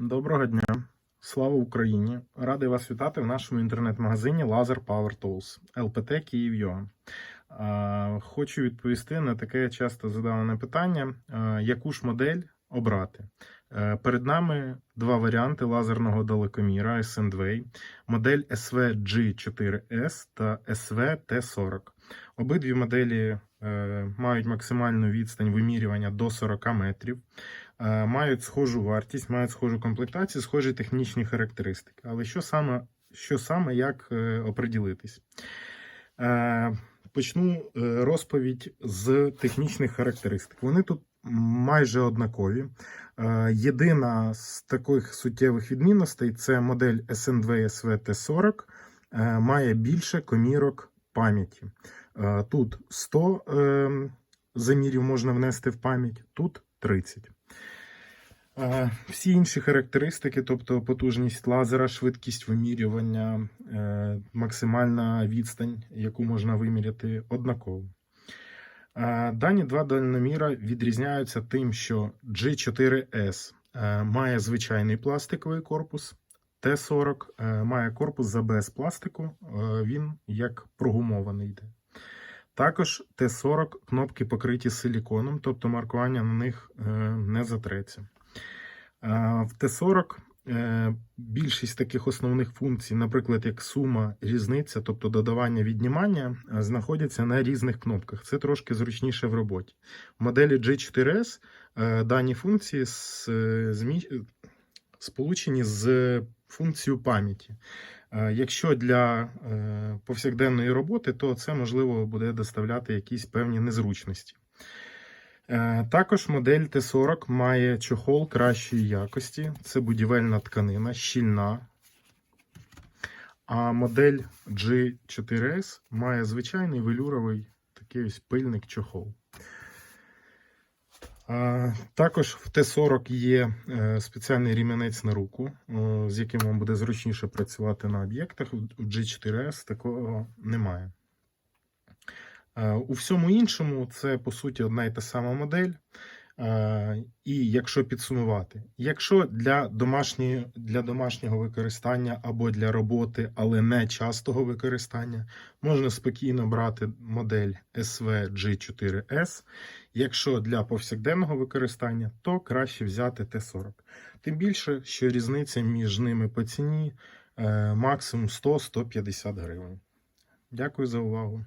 Доброго дня, слава Україні! Радий вас вітати в нашому інтернет-магазині Laser Power Tools LPT Київ.UA. Хочу відповісти на таке часто задаване питання: яку ж модель обрати? Е, Перед нами два варіанти лазерного далекоміра SNDWay, модель SVG4S та SVT40. Обидві моделі мають максимальну відстань вимірювання до 40 метрів. Е, мають схожу вартість, мають схожу комплектацію, схожі технічні характеристики. Але що саме, що саме як е, оприділитись? Е, Почну е, розповідь з технічних характеристик. Вони тут майже однакові. Е, Єдина з таких суттєвих відмінностей це модель SN2 SVT40 е, має більше комірок пам'яті. Е, Тут 100 е, замірів можна внести в пам'ять, тут 30. Е, Всі інші характеристики, тобто потужність лазера, швидкість вимірювання, максимальна відстань, яку можна виміряти, однаково. Дані два дальноміра відрізняються тим, що G4S е, має звичайний пластиковий корпус, T40 е, має корпус з АБС пластику, він як прогумований йде. Також Т40 кнопки покриті силіконом, тобто маркування на них е, не затреться. Е, В Т40 е, більшість таких основних функцій, наприклад, як сума, різниця, тобто додавання віднімання, знаходяться на різних кнопках. Це трошки зручніше в роботі. В моделі G4S е, дані функції сполучені з функцією пам'яті. Е, Якщо для е, повсякденної роботи, то це можливо буде доставляти якісь певні незручності. Е, Також модель Т40 має чохол кращої якості. Це будівельна тканина, щільна. А модель G4S має звичайний велюровий такий ось пильник чохол. Також в Т40 є е, спеціальний рім'янець на руку, з яким вам буде зручніше працювати на об'єктах. У G4S такого немає. Е, У всьому іншому це по суті одна і та сама модель. Е, І якщо підсумувати, якщо для домашньої, для домашнього використання або для роботи, але не частого використання, можна спокійно брати модель SVG4S. Якщо для повсякденного використання, то краще взяти Т40. Тим більше, що різниця між ними по ціні е, максимум 100-150 гривень. Дякую за увагу.